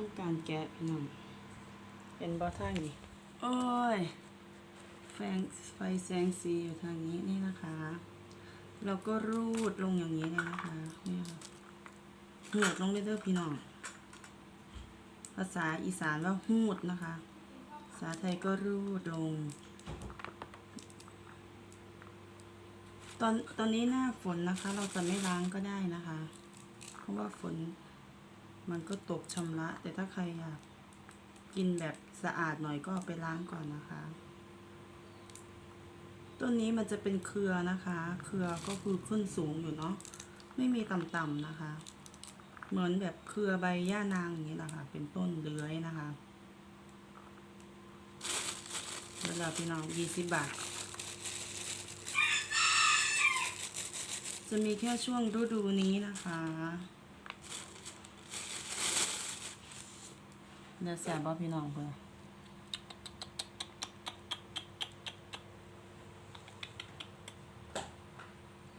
ทำการแกะพี่น้องเห็นบอท่างนี่โอ้ยแฟงไฟแสงสีอยู่ทางนี้นี่นะคะ เราก็รูดลงอย่างนี้เลยนะคะเนี่ยค่ะหูดลงเด้อๆพี่น้อง ภาษาอีสานว่าหูดนะคะ ภาษาไทยก็รูดลง ตอนตอนนี้หน้าฝนนะคะ เราจะไม่ล้างก็ได้นะคะ เพราะว่าฝน มันก็ตกชำระ แต่ถ้าใครอยากกินแบบสะอาดหน่อยก็เอาไปล้างก่อนนะคะ ต้นนี้มันจะเป็นเครือนะคะ เครือก็คือขึ้นสูงอยู่เนาะ ไม่มีต่ำๆนะคะ เหมือนแบบเครือใบย่านางอย่างนี้แหละค่ะ เป็นต้นเลื้อยนะคะเวลาพี่น้องยี่สิบบาท จะมีแค่ช่วงฤดูนี้นะคะ เนื้อแสบบ่พี่น้องเพื่อ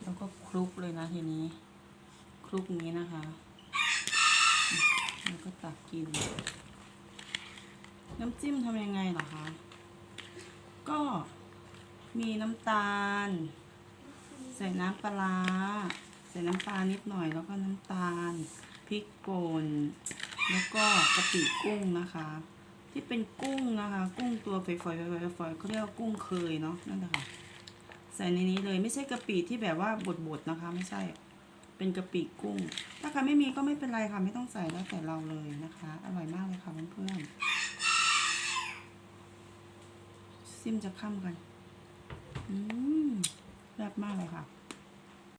แล้วก็คลุกเลยนะทีนี้ คลุกนี้นะคะ แล้วก็ตักกิน น้ำจิ้มทำยังไงเหรอคะ ก็มีน้ำตาล ใส่น้ำปลาร้าใส่น้ำปลานิดหน่อยแล้วก็น้ำตาลพริกป่น แล้วก็กะปิกุ้งนะคะ ที่เป็นกุ้งนะคะ กุ้งตัวฝอยๆฝอยๆฝอยเขาเรียกว่ากุ้งเคยเนาะนั่นแหละค่ะใส่ในนี้เลยไม่ใช่กะปิที่แบบว่าบดๆนะคะ ไม่ใช่เป็นกะปิกุ้ง ถ้าใครไม่มีก็ไม่เป็นไรค่ะไม่ต้องใส่แล้วแต่เราเลยนะคะ อร่อยมากเลยค่ะเพื่อนๆซิมจะข้ามกัน อืมแซ่บมากเลยค่ะ